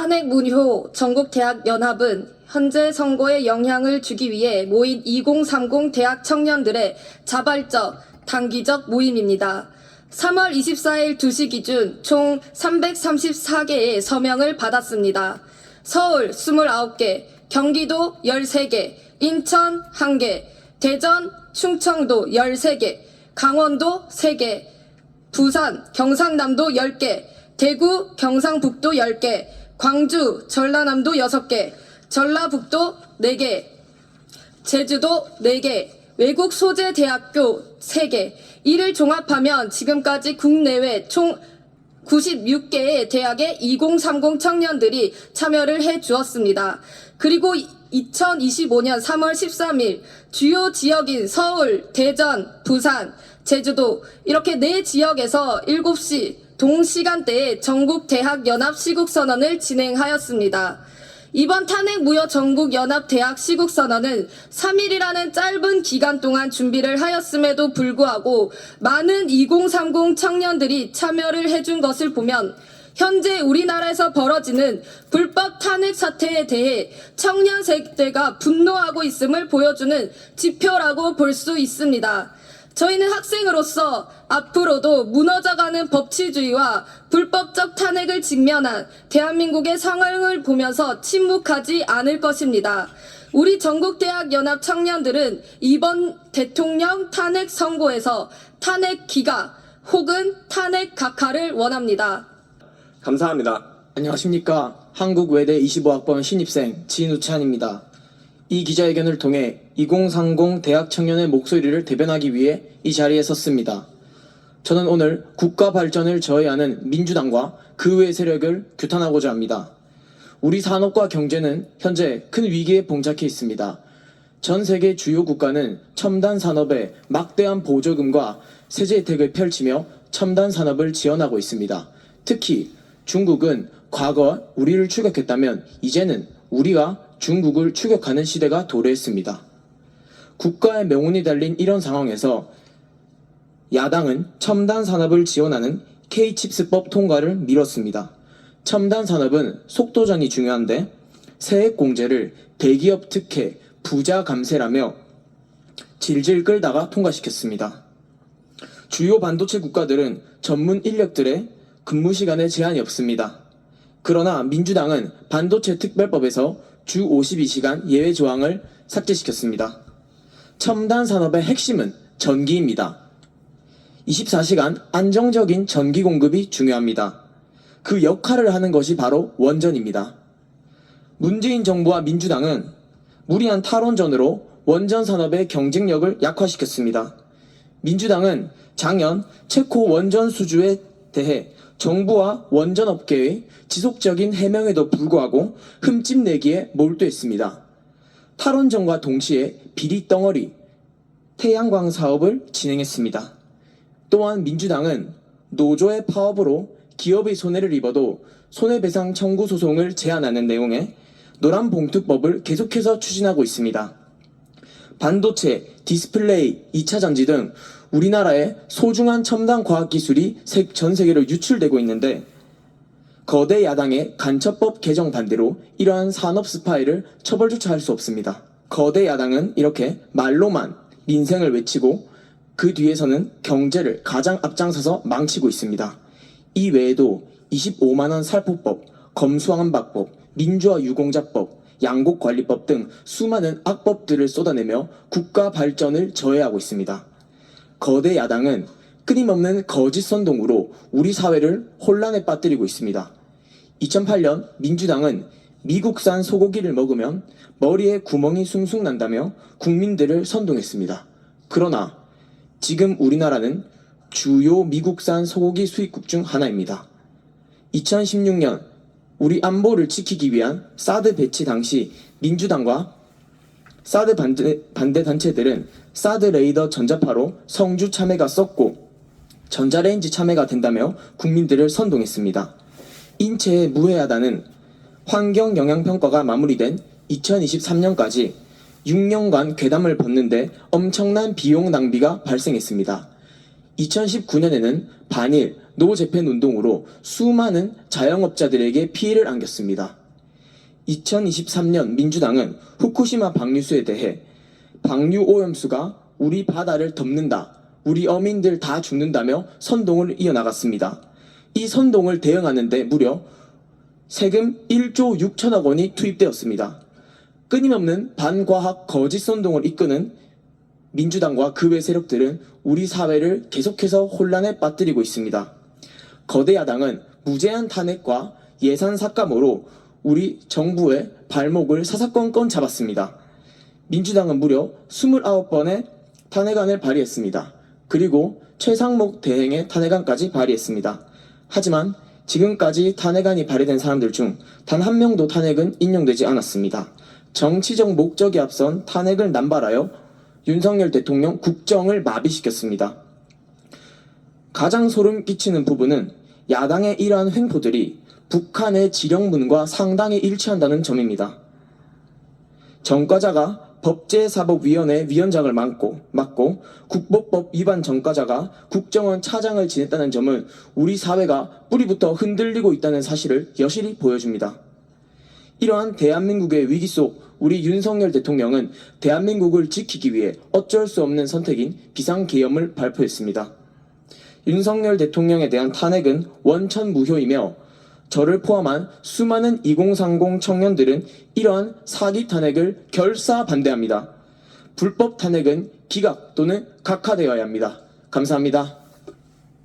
탄핵 문효 전국대학연합은 현재 선거에 영향을 주기 위해 모인 2030 대학 청년들의 자발적, 단기적 모임입니다. 3월 24일 2시 기준 총 334개의 서명을 받았습니다. 서울 29개, 경기도 13개, 인천 1개, 대전, 충청도 13개, 강원도 3개, 부산, 경상남도 10개, 대구, 경상북도 10개, 광주, 전라남도 6개, 전라북도 4개, 제주도 4개, 외국 소재 대학교 3개. 이를 종합하면 지금까지 국내외 총 96개의 대학의 2030 청년들이 참여를 해 주었습니다. 그리고 2025년 3월 13일 주요 지역인 서울, 대전, 부산, 제주도 이렇게 네 지역에서 7시 동시간대에 전국 대학 연합 시국 선언을 진행하였습니다. 이번 탄핵 무효 전국 연합 대학 시국 선언은 3일이라는 짧은 기간 동안 준비를 하였음에도 불구하고 많은 2030 청년들이 참여를 해준 것을 보면 현재 우리나라에서 벌어지는 불법 탄핵 사태에 대해 청년 세대가 분노하고 있음을 보여주는 지표라고 볼 수 있습니다. 저희는 학생으로서 앞으로도 무너져가는 법치주의와 불법적 탄핵을 직면한 대한민국의 상황을 보면서 침묵하지 않을 것입니다. 우리 전국대학 연합 청년들은 이번 대통령 탄핵 선고에서 탄핵 기가 혹은 탄핵 각하를 원합니다. 감사합니다. 안녕하십니까. 한국외대 25학번 신입생 진우찬입니다. 이 기자회견을 통해 2030 대학 청년의 목소리를 대변하기 위해 이 자리에 섰습니다. 저는 오늘 국가 발전을 저해하는 민주당과 그 외 세력을 규탄하고자 합니다. 우리 산업과 경제는 현재 큰 위기에 봉착해 있습니다. 전 세계 주요 국가는 첨단 산업에 막대한 보조금과 세제 혜택을 펼치며 첨단 산업을 지원하고 있습니다. 특히 중국은 과거 우리를 추격했다면 이제는 우리가 중국을 추격하는 시대가 도래했습니다. 국가의 명운이 달린 이런 상황에서 야당은 첨단 산업을 지원하는 K칩스법 통과를 미뤘습니다. 첨단 산업은 속도전이 중요한데 세액 공제를 대기업 특혜, 부자 감세라며 질질 끌다가 통과시켰습니다. 주요 반도체 국가들은 전문 인력들의 근무 시간에 제한이 없습니다. 그러나 민주당은 반도체 특별법에서 주 52시간 예외 조항을 삭제시켰습니다. 첨단 산업의 핵심은 전기입니다. 24시간 안정적인 전기 공급이 중요합니다. 그 역할을 하는 것이 바로 원전입니다. 문재인 정부와 민주당은 무리한 탈원전으로 원전 산업의 경쟁력을 약화시켰습니다. 민주당은 작년 체코 원전 수주에 대해 정부와 원전 업계의 지속적인 해명에도 불구하고 흠집 내기에 몰두했습니다. 탈원전과 동시에 비리 덩어리 태양광 사업을 진행했습니다. 또한 민주당은 노조의 파업으로 기업의 손해를 입어도 손해배상 청구 소송을 제한하는 내용의 노란봉투법을 계속해서 추진하고 있습니다. 반도체, 디스플레이, 2차 전지 등 우리나라의 소중한 첨단 과학 기술이 세- 전 세계로 유출되고 있는데 거대 야당의 간첩법 개정 반대로 이러한 산업 스파이를 처벌조차 할 수 없습니다. 거대 야당은 이렇게 말로만 민생을 외치고 그 뒤에서는 경제를 가장 앞장서서 망치고 있습니다. 이 외에도 25만원 살포법, 검수한박법, 민주화 유공자법, 양곡관리법 등 수많은 악법들을 쏟아내며 국가 발전을 저해하고 있습니다. 거대 야당은 끊임없는 거짓 선동으로 우리 사회를 혼란에 빠뜨리고 있습니다. 2008년 민주당은 미국산 소고기를 먹으면 머리에 구멍이 숭숭 난다며 국민들을 선동했습니다. 그러나 지금 우리나라는 주요 미국산 소고기 수입국 중 하나입니다. 2016년 우리 안보를 지키기 위한 사드 배치 당시 민주당과 사드 반대, 반대 단체들은 사드 레이더 전자파로 성주 참외가 썼고 전자레인지 참외가 된다며 국민들을 선동했습니다. 인체에 무해하다는 환경 영향 평가가 마무리된 2023년까지 6년간 괴담을 벗는데 엄청난 비용 낭비가 발생했습니다. 2019년에는 반일, 노재팬 운동으로 수많은 자영업자들에게 피해를 안겼습니다. 2023년 민주당은 후쿠시마 방류수에 대해 방류 오염수가 우리 바다를 덮는다. 우리 어민들 다 죽는다며 선동을 이어나갔습니다. 이 선동을 대응하는데 무려 세금 1조 6천억 원이 투입되었습니다. 끊임없는 반과학 거짓 선동을 이끄는 민주당과 그 외 세력들은 우리 사회를 계속해서 혼란에 빠뜨리고 있습니다. 거대 야당은 무제한 탄핵과 예산 삭감으로 우리 정부의 발목을 사사건건 잡았습니다. 민주당은 무려 29번의 탄핵안을 발의했습니다. 그리고 최상목 대행의 탄핵안까지 발의했습니다. 하지만 지금까지 탄핵안이 발의된 사람들 중 단 한 명도 탄핵은 인용되지 않았습니다. 정치적 목적에 앞선 탄핵을 남발하여 윤석열 대통령 국정을 마비시켰습니다. 가장 소름 끼치는 부분은 야당의 이러한 횡포들이 북한의 지령문과 상당히 일치한다는 점입니다. 전과자가 법제사법위원회 위원장을 맡고, 맡고 국보법 위반 전과자가 국정원 차장을 지냈다는 점은 우리 사회가 뿌리부터 흔들리고 있다는 사실을 여실히 보여줍니다. 이러한 대한민국의 위기 속 우리 윤석열 대통령은 대한민국을 지키기 위해 어쩔 수 없는 선택인 비상계엄을 발표했습니다. 윤석열 대통령에 대한 탄핵은 원천 무효이며 저를 포함한 수많은 2030 청년들은 이러한 사기 탄핵을 결사 반대합니다. 불법 탄핵은 기각 또는 각하되어야 합니다. 감사합니다.